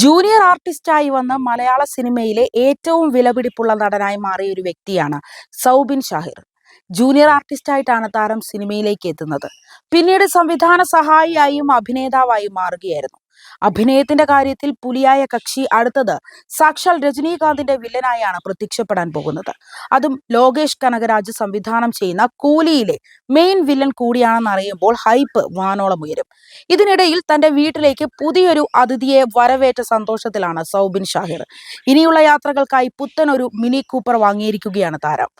Junior ആർട്ടിസ്റ്റായി വന്ന് മലയാള സിനിമയിലെ ഏറ്റവും വിലപിടിപ്പുള്ള നടനായി മാറിയ ഒരു വ്യക്തിയാണ് സൗബിൻ ഷാഹിർ. ജൂനിയർ ആർട്ടിസ്റ്റായിട്ടാണ് താരം സിനിമയിലേക്ക് എത്തുന്നത്. പിന്നീട് സംവിധാന സഹായിയായും അഭിനേതാവായും മാറുകയായിരുന്നു. അഭിനയത്തിന്റെ കാര്യത്തിൽ പുലിയായ കക്ഷി അടുത്തത് സാക്ഷാൽ രജനീകാന്തിന്റെ വില്ലനായാണ് പ്രത്യക്ഷപ്പെടാൻ പോകുന്നത്. അതും ലോകേഷ് കനകരാജ് സംവിധാനം ചെയ്യുന്ന കൂലിയിലെ മെയിൻ വില്ലൻ കൂടിയാണെന്ന് അറിയുമ്പോൾ ഹൈപ്പ് വാനോളം ഉയരും. ഇതിനിടയിൽ തന്റെ വീട്ടിലേക്ക് പുതിയൊരു അതിഥിയെ വരവേറ്റ സന്തോഷത്തിലാണ് സൗബിൻ ഷാഹിർ. ഇനിയുള്ള യാത്രകൾക്കായി പുത്തൻ ഒരു മിനി കൂപ്പർ വാങ്ങിയിരിക്കുകയാണ് താരം.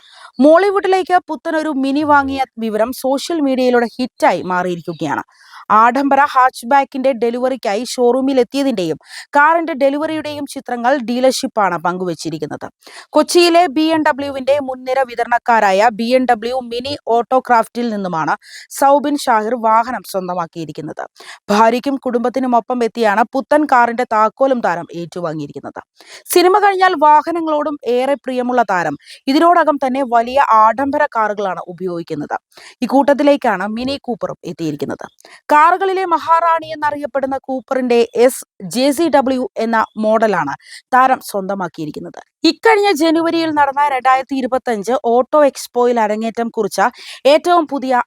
മോളിവുഡിലേക്ക് പുത്തൻ ഒരു മിനി വാങ്ങിയ വിവരം സോഷ്യൽ മീഡിയയിലൂടെ ഹിറ്റായി മാറിയിരിക്കുകയാണ്. ആഡംബര ഹാച്ച് ബാക്കിന്റെ ഡെലിവറിക്കായി ഷോറൂമിൽ എത്തിയതിന്റെയും കാറിന്റെ ഡെലിവറിയുടെയും ചിത്രങ്ങൾ ഡീലർഷിപ്പാണ് പങ്കുവച്ചിരിക്കുന്നത്. കൊച്ചിയിലെ ബി എൻ ഡബ്ല്യുവിന്റെ മുൻനിര വിതരണക്കാരായ ബി എൻ ഡബ്ല്യു മിനി ഓട്ടോക്രാഫ്റ്റിൽ നിന്നുമാണ് സൗബിൻ ഷാഹിർ വാഹനം സ്വന്തമാക്കിയിരിക്കുന്നത്. ഭാര്യയ്ക്കും കുടുംബത്തിനുമൊപ്പം എത്തിയാണ് പുത്തൻ കാറിന്റെ താക്കോലും താരം ഏറ്റുവാങ്ങിയിരിക്കുന്നത്. സിനിമ കഴിഞ്ഞാൽ വാഹനങ്ങളോടും ഏറെ പ്രിയമുള്ള താരം. ഇതിനോടകം തന്നെ വലിയ ആഡംബര കാറുകളാണ് ഉപയോഗിക്കുന്നത്. ഇക്കൂട്ടത്തിലേക്കാണ് മിനി കൂപ്പറും എത്തിയിരിക്കുന്നത്. കാറുകളിലെ മഹാറാണി എന്നറിയപ്പെടുന്ന കൂപ്പറിന്റെ എസ് ജെ സി ഡബ്ല്യു എന്ന മോഡലാണ് താരം സ്വന്തമാക്കിയിരിക്കുന്നത്. ഇക്കഴിഞ്ഞ ജനുവരിയിൽ നടന്ന രണ്ടായിരത്തി ഇരുപത്തി അഞ്ച് ഓട്ടോ എക്സ്പോയിൽ അരങ്ങേറ്റം കുറിച്ച ഏറ്റവും പുതിയ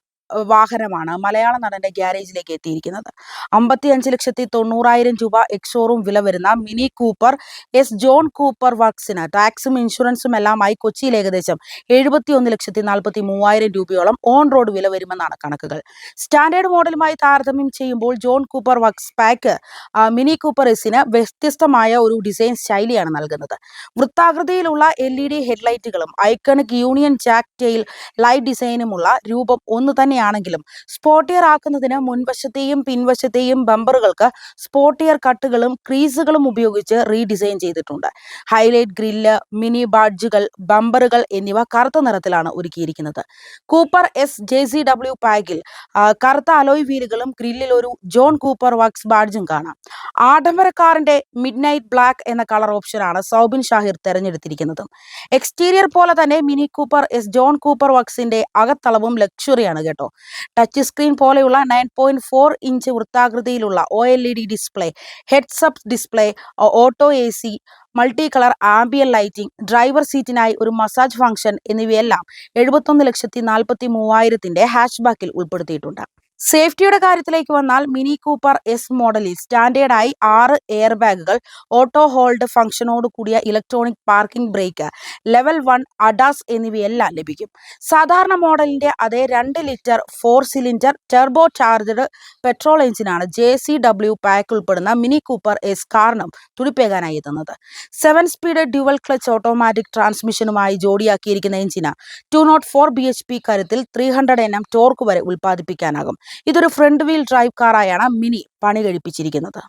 വാഹനമാണ്. മലയാള നടന്റെ ഗ്യാരേജിലേക്ക് എത്തിയിരിക്കുന്നത്. അമ്പത്തിയഞ്ച് ലക്ഷത്തി തൊണ്ണൂറായിരം രൂപ എക്സോറും വില വരുന്ന Mini Cooper S John Cooper വർക്സിന് ടാക്സും ഇൻഷുറൻസും എല്ലാമായി കൊച്ചിയിൽ ഏകദേശം എഴുപത്തി ഒന്ന് ലക്ഷത്തി നാൽപ്പത്തി മൂവായിരം രൂപയോളം ഓൺ റോഡ് വില വരുമെന്നാണ് കണക്കുകൾ. സ്റ്റാൻഡേർഡ് മോഡലുമായി താരതമ്യം ചെയ്യുമ്പോൾ John Cooper Works pack Mini Cooper എസിന് വ്യത്യസ്തമായ ഒരു ഡിസൈൻ ശൈലിയാണ് നൽകുന്നത്. വൃത്താകൃതിയിലുള്ള L E D ഹെഡ്ലൈറ്റുകളും iconic Union Jack tail light ഡിസൈനുമുള്ള രൂപം ഒന്ന് തന്നെയാണെങ്കിലും സ്പോട്ടിയർ ആക്കുന്നതിന് മുൻവശത്തെയും പിൻവശത്തെയും ബമ്പറുകൾക്ക് സ്പോട്ടിയർ കട്ടുകളും ക്രീസുകളും ഉപയോഗിച്ച് റീഡിസൈൻ ചെയ്തിട്ടുണ്ട്. ഹൈലൈറ്റ് ഗ്രില്ല് മിനി ബാഡ്ജുകൾ ബമ്പറുകൾ എന്നിവ കറുത്ത നിറത്തിലാണ് ഒരുക്കിയിരിക്കുന്നത്. Cooper S J C W ആ, കറുത്ത അലോയ് വീലുകളും ഗ്രില്ലിൽ ഒരു ജോൺ കൂപ്പർ വാക്സ് ബാഡ്ജും കാണാം. ആഡംബര കാറിന്റെ മിഡ് നൈറ്റ് ബ്ലാക്ക് എന്ന കളർ ഓപ്ഷനാണ് സൗബിൻ ഷാഹിർ തെരഞ്ഞെടുത്തിരിക്കുന്നത്. എക്സ്റ്റീരിയർ പോലെ തന്നെ Mini Cooper S John Cooper വാക്സിന്റെ അകത്തളവും ലക്ഷറിയാണ് കേട്ടോ. ടച്ച് സ്ക്രീൻ പോലെയുള്ള നയൻ പോയിന്റ് ഫോർ ഇഞ്ച് വൃത്താകൃതിയിലുള്ള O L E D display heads up display auto A C multi colour ambient lighting driver സീറ്റിനായി ഒരു മസാജ് ഫംഗ്ഷൻ എന്നിവയെല്ലാം എഴുപത്തൊന്ന് ലക്ഷത്തി നാൽപ്പത്തി മൂവായിരത്തിന്റെ ഹാച്ച് ബാക്കിൽ ഉൾപ്പെടുത്തിയിട്ടുണ്ട്. സേഫ്റ്റിയുടെ കാര്യത്തിലേക്ക് വന്നാൽ മിനി കൂപ്പർ എസ് മോഡലിൽ സ്റ്റാൻഡേർഡായി ആറ് എയർ ബാഗുകൾ ഓട്ടോ ഹോൾഡ് ഫംഗ്ഷനോട് കൂടിയ electronic parking brake level one ADAS എന്നിവയെല്ലാം ലഭിക്കും. സാധാരണ മോഡലിന്റെ അതേ രണ്ട് litre four cylinder turbo charged petrol എഞ്ചിനാണ് ജെ സി ഡബ്ല്യു പാക്ക് ഉൾപ്പെടുന്ന മിനി കൂപ്പർ എസ് കാരണം തുടിപ്പേകാനായി എത്തുന്നത്. Seven speed dual clutch automatic ട്രാൻസ്മിഷനുമായി ജോഡിയാക്കിയിരിക്കുന്ന എഞ്ചിന് two nought four B H P കരുത്തിൽ three hundred N M torque വരെ ഉൽപ്പാദിപ്പിക്കാനാകും. ഇതൊരു ഫ്രണ്ട് വീൽ ഡ്രൈവ് കാറായാണ് മിനി പണി കഴിപ്പിച്ചിരിക്കുന്നത്.